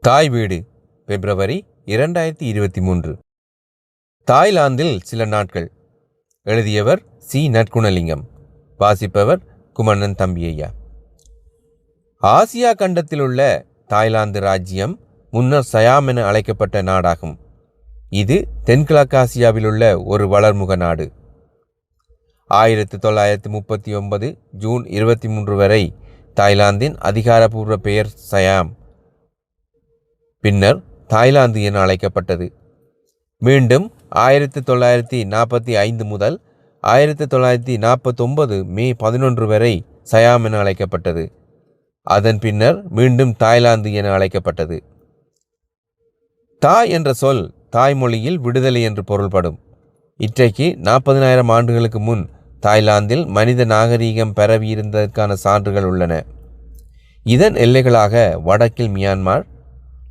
தாய் வீடு பிப்ரவரி இரண்டாயிரத்தி இருபத்தி மூன்று. தாய்லாந்தில் சில நாட்கள். எழுதியவர் சி. நற்குணலிங்கம். வாசிப்பவர் குமணன் தம்பியையா ஆசியா கண்டத்தில் உள்ள தாய்லாந்து ராஜ்யம் முன்னர் சயாம் என அழைக்கப்பட்ட நாடாகும். இது தென்கிழக்காசியாவில் உள்ள ஒரு வளர்முக நாடு. ஆயிரத்தி தொள்ளாயிரத்தி முப்பத்தி ஒன்பது ஜூன் இருபத்தி மூன்று வரை தாய்லாந்தின் அதிகாரப்பூர்வ பெயர் சயாம். பின்னர் தாய்லாந்து என அழைக்கப்பட்டது. மீண்டும் ஆயிரத்தி தொள்ளாயிரத்தி நாற்பத்தி ஐந்து முதல் ஆயிரத்தி தொள்ளாயிரத்தி நாற்பத்தொன்பது மே பதினொன்று வரை சயாம் என அழைக்கப்பட்டது. அதன் பின்னர் மீண்டும் தாய்லாந்து என அழைக்கப்பட்டது. தாய் என்ற சொல் தாய்மொழியில் விடுதலை என்று பொருள்படும். இன்றைக்கு நாற்பதினாயிரம் ஆண்டுகளுக்கு முன் தாய்லாந்தில் மனித நாகரீகம் பரவியிருந்ததற்கான சான்றுகள் உள்ளன. இதன் எல்லைகளாக வடக்கில் மியான்மார்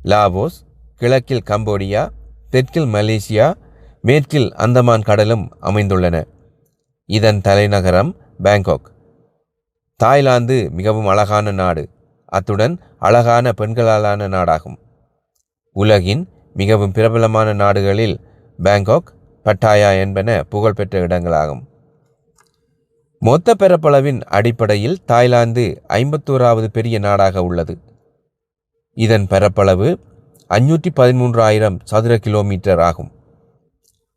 லாவோஸ் கிழக்கில் கம்போடியா தெற்கில் மலேசியா மேற்கில் அந்தமான் கடலும் அமைந்துள்ளன. இதன் தலைநகரம் பேங்காக். தாய்லாந்து மிகவும் அழகான நாடு. அத்துடன் அழகான பெண்களாலான நாடாகும். உலகின் மிகவும் பிரபலமான நாடுகளில் பேங்காக் பட்டாயா என்பன புகழ்பெற்ற இடங்களாகும். மொத்த பரப்பளவின் அடிப்படையில் தாய்லாந்து ஐம்பத்தோராவது பெரிய நாடாக உள்ளது. இதன் பரப்பளவு அஞ்சூற்றி பதிமூன்றாயிரம் சதுர கிலோமீட்டர் ஆகும்.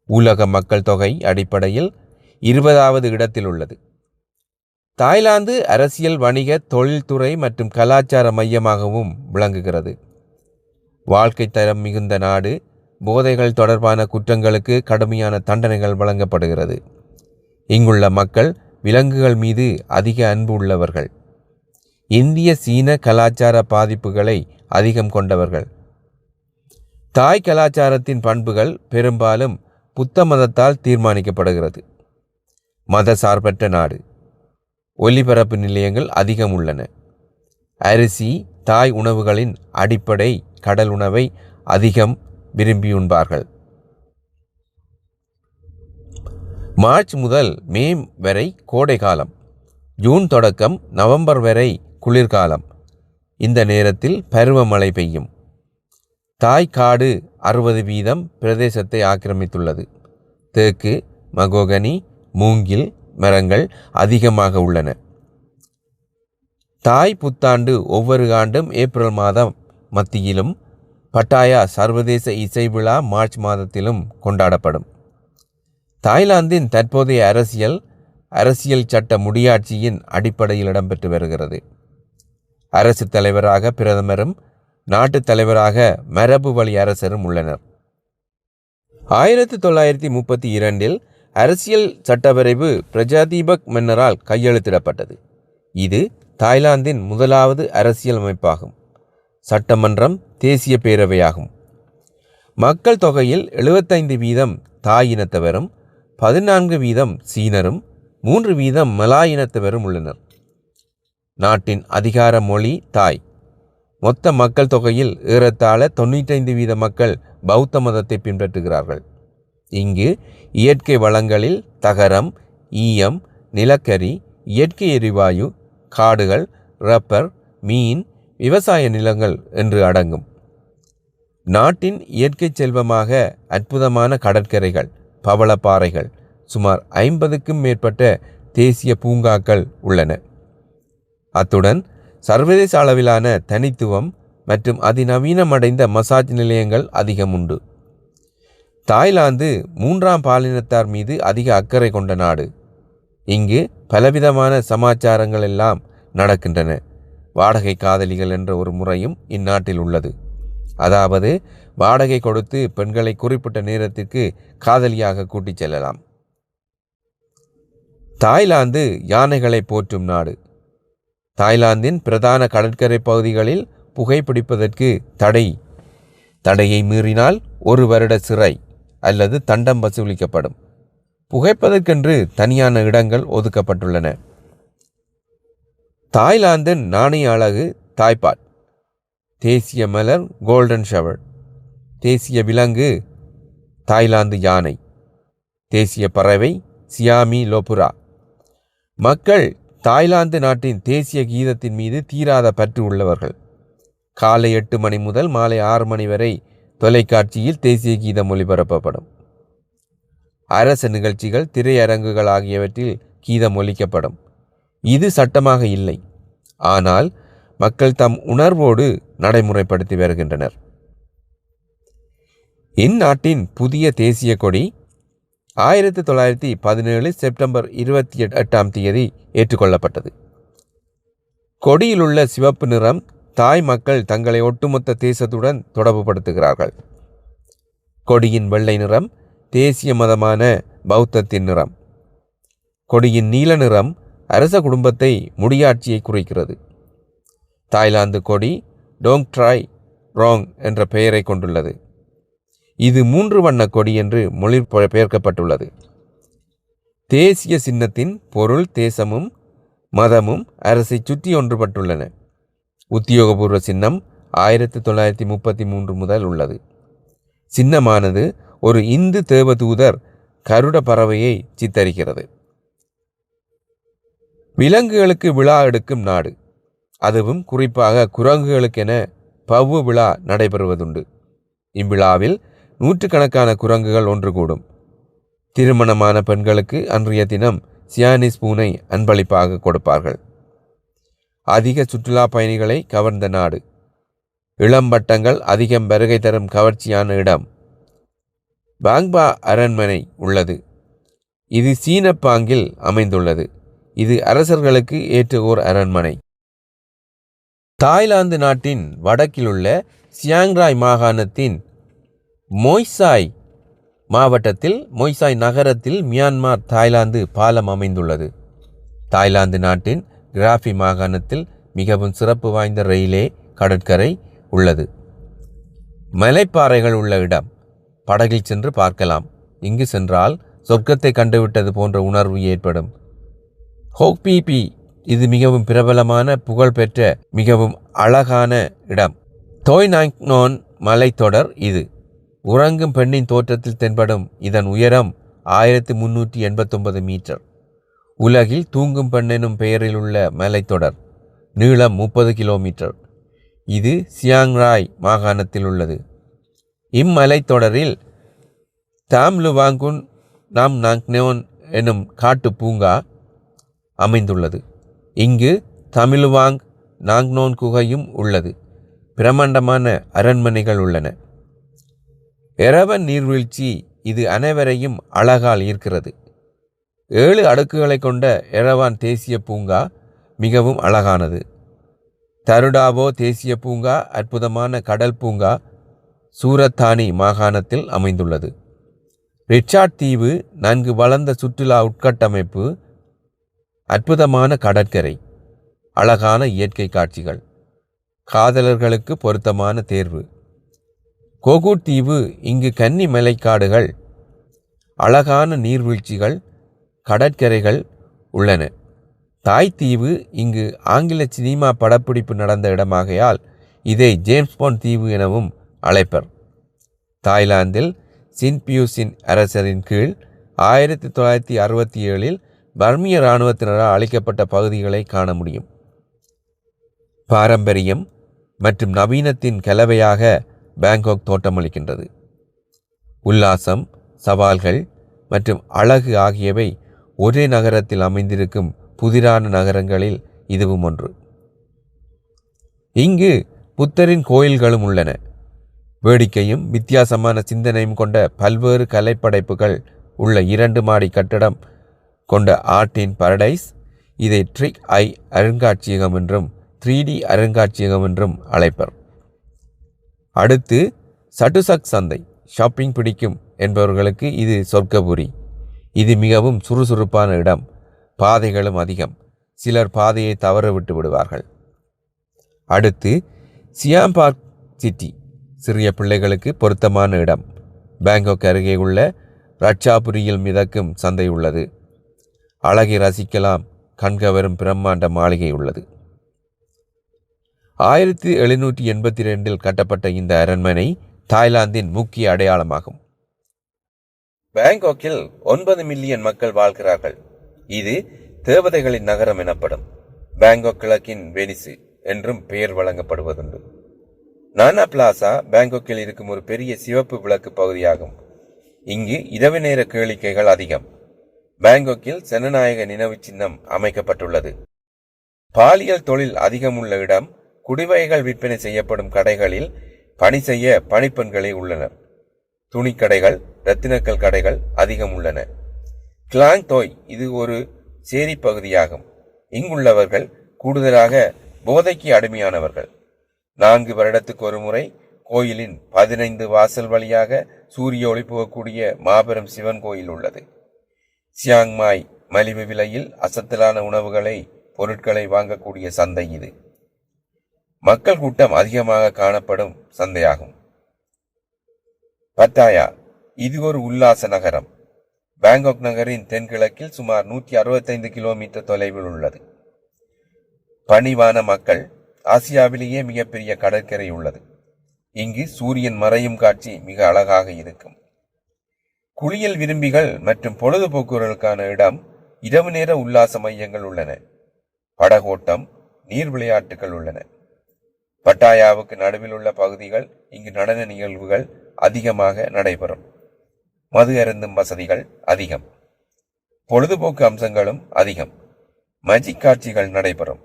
உலக மக்கள் தொகை அடிப்படையில் இருபதாவது இடத்தில் உள்ளது. தாய்லாந்து அரசியல் வணிக தொழில்துறை மற்றும் கலாச்சார மையமாகவும் விளங்குகிறது. வாழ்க்கை தரம் மிகுந்த நாடு போதைகள் தொடர்பான குற்றங்களுக்கு கடுமையான தண்டனைகள் வழங்கப்படுகிறது. இங்குள்ள மக்கள் விலங்குகள் மீது அதிக அன்பு உள்ளவர்கள். இந்திய சீன கலாச்சார பாதிப்புகளை அதிகம் கொண்டவர்கள். தாய் கலாச்சாரத்தின் பண்புகள் பெரும்பாலும் புத்த மதத்தால் தீர்மானிக்கப்படுகிறது. மத சார்பற்ற நாடு. ஒலிபரப்பு நிலையங்கள் அதிகம் உள்ளன. அரிசி தாய் உணவுகளின் அடிப்படை கடல் உணவை அதிகம் விரும்பி உண்பார்கள் மார்ச் முதல் மே வரை கோடை காலம். ஜூன் தொடக்கம் நவம்பர் வரை குளிர்காலம். இந்த நேரத்தில் பருவமழை பெய்யும். தாய் காடு அறுபது வீதம் பிரதேசத்தை ஆக்கிரமித்துள்ளது. தேக்கு மகோகனி மூங்கில் மரங்கள் அதிகமாக உள்ளன. தாய் புத்தாண்டு ஒவ்வொரு ஆண்டும் ஏப்ரல் மாதம் மத்தியிலும் பட்டாயா சர்வதேச இசை விழா மார்ச் மாதத்திலும் கொண்டாடப்படும். தாய்லாந்தின் தற்போதைய அரசியல் அரசியல் சட்ட முடியாட்சியின் அடிப்படையில் இடம்பெற்று வருகிறது. அரசு தலைவராக பிரதமரும் நாட்டு தலைவராக மரபு வழி அரசரும் உள்ளனர். ஆயிரத்தி தொள்ளாயிரத்தி முப்பத்தி இரண்டில் அரசியல் சட்டவரைவு பிரஜாதீபக் மன்னரால் கையெழுத்திடப்பட்டது. இது தாய்லாந்தின் முதலாவது அரசியல் அமைப்பாகும். சட்டமன்றம் தேசிய பேரவையாகும். மக்கள் தொகையில் எழுபத்தைந்து வீதம் தாய் இனத்தவரும் பதினான்கு வீதம் சீனரும் மூன்று வீதம் மலாய் இனத்தவரும் உள்ளனர். நாட்டின் அதிகார மொழி தாய். மொத்த மக்கள் தொகையில் ஏறத்தாழ தொண்ணூற்றைந்து வீத மக்கள் பௌத்த மதத்தை பின்பற்றுகிறார்கள். இங்கு இயற்கை வளங்களில் தகரம் ஈயம் நிலக்கரி இயற்கை எரிவாயு காடுகள் ரப்பர் மீன் விவசாய நிலங்கள் என்று அடங்கும். நாட்டின் இயற்கை செல்வமாக அற்புதமான கடற்கரைகள் பவளப்பாறைகள் சுமார் ஐம்பதுக்கும் மேற்பட்ட தேசிய பூங்காக்கள் உள்ளன. அத்துடன் சர்வதேச அளவிலான தனித்துவம் மற்றும் அதிநவீனமடைந்த மசாஜ் நிலையங்கள் அதிகம் உண்டு தாய்லாந்து மூன்றாம் பாலினத்தார் மீது அதிக அக்கறை கொண்ட நாடு. இங்கு பலவிதமான சமாச்சாரங்கள் எல்லாம் நடக்கின்றன. வாடகை காதலிகள் என்ற ஒரு முறையும் இந்நாட்டில் உள்ளது. அதாவது வாடகை கொடுத்து பெண்களை குறிப்பிட்ட நேரத்திற்கு காதலியாக கூட்டிச் செல்லலாம். தாய்லாந்து யானைகளை போற்றும் நாடு. தாய்லாந்தின் பிரதான கடற்கரை பகுதிகளில் புகைப்பிடிப்பதற்கு தடை. தடையை மீறினால் ஒரு வருட சிறை அல்லது தண்டம் வசூலிக்கப்படும். புகைப்பதற்கென்று தனியான இடங்கள் ஒதுக்கப்பட்டுள்ளன. தாய்லாந்தின் நாணய அழகு தாய்பாட் தேசிய மலர் கோல்டன் ஷவர். தேசிய விலங்கு தாய்லாந்து யானை. தேசிய பறவை சியாமி லோபுரா. மக்கள் தாய்லாந்து நாட்டின் தேசிய கீதத்தின் மீது தீராத பற்று உள்ளவர்கள். காலை எட்டு மணி முதல் மாலை ஆறு மணி வரை தொலைக்காட்சியில் தேசிய கீதம் ஒளிபரப்பப்படும். அரச நிகழ்ச்சிகள் திரையரங்குகள் ஆகியவற்றில் கீதம் ஒலிக்கப்படும். இது சட்டமாக இல்லை. ஆனால் மக்கள் தம் உணர்வோடு நடைமுறைப்படுத்தி வருகின்றனர். இந்நாட்டின் புதிய தேசிய கொடி ஆயிரத்தி தொள்ளாயிரத்தி பதினேழு செப்டம்பர் இருபத்தி எட்டாம் தேதி ஏற்றுக்கொள்ளப்பட்டது. கொடியிலுள்ள சிவப்பு நிறம் தாய் மக்கள் தங்களை ஒட்டுமொத்த தேசத்துடன் தொடர்புபடுத்துகிறார்கள். கொடியின் வெள்ளை நிறம் தேசிய மதமான பௌத்தத்தின் நிறம். கொடியின் நீல நிறம் அரச குடும்பத்தை முடியாட்சியை குறிக்கிறது. தாய்லாந்து கொடி டோங் ட்ராய் ரோங் என்ற பெயரை கொண்டுள்ளது. இது மூன்று வண்ண கொடி என்று மொழி பெயர்க்கப்பட்டுள்ளது. தேசிய சின்னத்தின் பொருள் தேசமும் மதமும் அரசை சுற்றி ஒன்றுபட்டுள்ளன. உத்தியோகபூர்வ சின்னம் ஆயிரத்தி தொள்ளாயிரத்தி முப்பத்தி மூன்று முதல் உள்ளது. சின்னமானது ஒரு இந்து தேவதூதர் கருட பறவையை சித்தரிக்கிறது. விலங்குகளுக்கு விழா எடுக்கும் நாடு. அதுவும் குறிப்பாக குரங்குகளுக்கென பவ்வு விழா நடைபெறுவதுண்டு. இவ்விழாவில் நூற்றுக்கணக்கான குரங்குகள் ஒன்று கூடும் திருமணமான பெண்களுக்கு அன்றைய தினம் சியானிஸ் பூனை அன்பளிப்பாக கொடுப்பார்கள். அதிக சுற்றுலா பயணிகளை கவர்ந்த நாடு. இளம்பட்டங்கள் அதிகம் வருகை தரும் கவர்ச்சியான இடம். பாங்பா அரண்மனை உள்ளது. இது சீன பாங்கில் அமைந்துள்ளது. இது அரசர்களுக்கு ஏற்ற ஓர் அரண்மனை. தாய்லாந்து நாட்டின் வடக்கிலுள்ள சியாங்ராய் மாகாணத்தின் மொய்சாய் மாவட்டத்தில் மொய்சாய் நகரத்தில் மியான்மார் தாய்லாந்து பாலம் அமைந்துள்ளது. தாய்லாந்து நாட்டின் கிராஃபி மாகாணத்தில் மிகவும் சிறப்பு வாய்ந்த ரயிலே கடற்கரை உள்ளது. மலைப்பாறைகள் உள்ள இடம். படகில் சென்று பார்க்கலாம். இங்கு சென்றால் சொர்க்கத்தை கண்டுவிட்டது போன்ற உணர்வு ஏற்படும். ஹோக்பிபி இது மிகவும் பிரபலமான புகழ்பெற்ற மிகவும் அழகான இடம். தோய் நாங்னோன் மலைத்தொடர் இது. உறங்கும் பெண்ணின் தோற்றத்தில் தென்படும் இதன் உயரம் ஆயிரத்தி முன்னூற்றி எண்பத்தொன்பது மீட்டர். உலகில் தூங்கும் பெண் எனும் பெயரில் உள்ள மலைத்தொடர் நீளம் முப்பது கிலோமீட்டர். இது சியாங்ராய் மாகாணத்தில் உள்ளது. இம்மலைத்தொடரில் தாம்லுவாங்குன் நாம் நாங்னோன் எனும் காட்டு பூங்கா அமைந்துள்ளது. இங்கு தமிழுவாங் நாங்னோன் குகையும் உள்ளது. பிரமாண்டமான அரண்மனைகள் உள்ளன. எரவன் நீர்வீழ்ச்சி இது அனைவரையும் அழகால் ஈர்க்கிறது. ஏழு அடுக்குகளை கொண்ட எரவான் தேசிய பூங்கா மிகவும் அழகானது. தருடாவோ தேசிய பூங்கா அற்புதமான கடல் பூங்கா சூரத்தானி மாகாணத்தில் அமைந்துள்ளது. ரிச்சார்ட் தீவு நன்கு வளர்ந்த சுற்றுலா உட்கட்டமைப்பு அற்புதமான கடற்கரை அழகான இயற்கை காட்சிகள் காதலர்களுக்கு பொருத்தமான தேர்வு. கோகூட் தீவு இங்கு கன்னி மலைக்காடுகள் அழகான நீர்வீழ்ச்சிகள் கடற்கரைகள் உள்ளன. தாய் தீவு இங்கு ஆங்கில சினிமா படப்பிடிப்பு நடந்த இடமாகையால் இதை ஜேம்ஸ் தீவு எனவும் அழைப்பர். தாய்லாந்தில் சின்பியூசின் அரசரின் கீழ் ஆயிரத்தி தொள்ளாயிரத்தி அறுபத்தி ஏழில் பர்மிய இராணுவத்தினரால் அளிக்கப்பட்ட பகுதிகளை காண முடியும். பாரம்பரியம் மற்றும் நவீனத்தின் கலவையாக பேங்காக் தோட்டமளிக்கின்றது உல்லாசம் சவால்கள் மற்றும் அழகு ஆகியவை ஒரே நகரத்தில் அமைந்திருக்கும் புதிரான நகரங்களில் இதுவும் ஒன்று. இங்கு புத்தரின் கோயில்களும் உள்ளன. வேடிக்கையும் வித்தியாசமான சிந்தனையும் கொண்ட பல்வேறு கலைப்படைப்புகள் உள்ள இரண்டு மாடி கட்டடம் கொண்ட ஆர்டின் பரடைஸ் இதை ட்ரிக் ஐ அருங்காட்சியகம் என்றும் த்ரீ டி அருங்காட்சியகம் என்றும் அழைப்பர். அடுத்து சட்டுசக் சந்தை ஷாப்பிங் பிடிக்கும் என்பவர்களுக்கு இது சொர்க்கபுரி. இது மிகவும் சுறுசுறுப்பான இடம் பாதைகளும் அதிகம் சிலர் பாதையை தவற விட்டு விடுவார்கள். அடுத்து சியாம் பார்க் சிட்டி சிறிய பிள்ளைகளுக்கு பொருத்தமான இடம் பேங்காக் அருகே உள்ள ரட்சாபுரியில் மிதக்கும் சந்தை உள்ளது. அழகை ரசிக்கலாம் கண்கவரும் பிரம்மாண்ட மாளிகை உள்ளது. ஆயிரத்தி எழுநூற்றி எண்பத்தி ரெண்டில் கட்டப்பட்ட இந்த அரண்மனை தாய்லாந்தின் முக்கிய அடையாளமாகும். பேங்காக்கில் ஒன்பது மில்லியன் மக்கள் வாழ்கிறார்கள். இது தேவதைகளின் நகரம் எனப்படும். பேங்காக் கிழக்கின் வெனிசு என்றும் பெயர் வழங்கப்படுவதுண்டு. நானா பிளாசா பேங்காக்கில் இருக்கும் ஒரு பெரிய சிவப்பு விளக்கு பகுதியாகும். இங்கு இரவு நேர கேளிக்கைகள் அதிகம். பேங்காக்கில் ஜனநாயக நினைவு சின்னம் அமைக்கப்பட்டுள்ளது. பாலியல் தொழில் அதிகம் உள்ள இடம் குடிவைகள் விற்பனை செய்யப்படும் கடைகளில் பணி செய்ய பணிப்பெண்களே உள்ளனர். துணிக்கடைகள் ரத்தினக்கல் கடைகள் அதிகம் உள்ளன. கிளாங் தோய் இது ஒரு சேரி பகுதியாகும். இங்குள்ளவர்கள் கூடுதலாக போதைக்கு அடிமையானவர்கள். நான்கு வருடத்துக்கு ஒரு முறை கோயிலின் பதினைந்து வாசல் வழியாக சூரிய ஒளி போகக்கூடிய மாபெரும் சிவன் கோயில் உள்ளது. சியாங்மாய் மலிவு விலையில் அசத்தலான உணவுகளை பொருட்களை வாங்கக்கூடிய சந்தை இது. மக்கள் கூட்டம் அதிகமாக காணப்படும் சந்தையாகும். பட்டாயா இது ஒரு உல்லாச நகரம். பேங்காக் நகரின் தென்கிழக்கில் சுமார் நூற்றி அறுபத்தைந்து கிலோமீட்டர் தொலைவில் உள்ளது. பணிவான மக்கள் ஆசியாவிலேயே மிகப்பெரிய கடற்கரை உள்ளது. இங்கு சூரியன் மறையும் காட்சி மிக அழகாக இருக்கும். குளியல் விரும்பிகள் மற்றும் பொழுதுபோக்குகளுக்கான இடம் இரவு நேர உல்லாச மையங்கள் உள்ளன. படகோட்டம் நீர் விளையாட்டுகள் உள்ளன. பட்டாயாவுக்கு நடுவில் உள்ள பகுதிகள் இங்கு நடன நிகழ்வுகள் அதிகமாக நடைபெறும். மது அருந்தும் வசதிகள் அதிகம். பொழுதுபோக்கு அம்சங்களும் அதிகம். மஜிக் காட்சிகள் நடைபெறும்.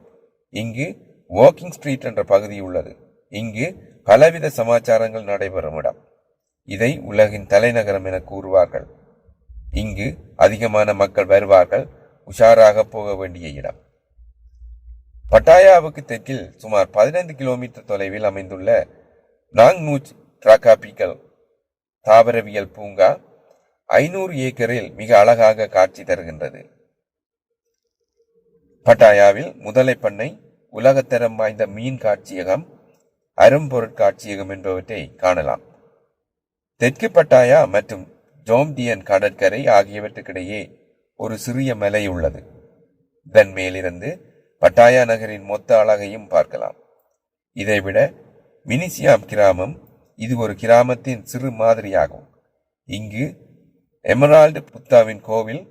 இங்கு வாக்கிங் ஸ்ட்ரீட் என்ற பகுதி உள்ளது. இங்கு பலவித சமாச்சாரங்கள் நடைபெறும் இடம். இதை உலகின் தலைநகரம் என கூறுவார்கள். இங்கு அதிகமான மக்கள் வருவார்கள். உஷாராக போக வேண்டிய இடம். பட்டாயாவுக்கு தெற்கில் சுமார் பதினைந்து கிலோமீட்டர் தொலைவில் அமைந்துள்ள நாங்மூச் டிராகாபிக்கல் தாவரவியல் பூங்கா ஐநூறு ஏக்கரில் மிக அழகாக காட்சி தருகின்றது. பட்டாயாவில் முதலை பண்ணை உலகத்தரம் வாய்ந்த மீன் காட்சியகம் அரும்பொருட்காட்சியகம் என்பவற்றை காணலாம். தெற்கு பட்டாயா மற்றும் ஜோம்தியன் கடற்கரை ஆகியவற்றுக்கிடையே ஒரு சிறிய மலை உள்ளது. இதன் மேலிருந்து பட்டாயா நகரின் மொத்த அழகையும் பார்க்கலாம். இதைவிட மினிசியாம் கிராமம் இது ஒரு கிராமத்தின் சிறு மாதிரியாகும். இங்கு எமரால்டு புத்தாவின் கோவில்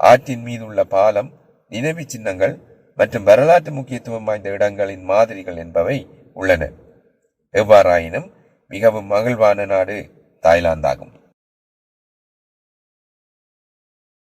ஆற்றின் மீதுள்ள பாலம் நினைவு சின்னங்கள் மற்றும் வரலாற்று முக்கியத்துவம் வாய்ந்த இடங்களின் மாதிரிகள் என்பவை உள்ளன. எவ்வாறாயினும் மிகவும் மகிழ்வான நாடு தாய்லாந்தாகும்.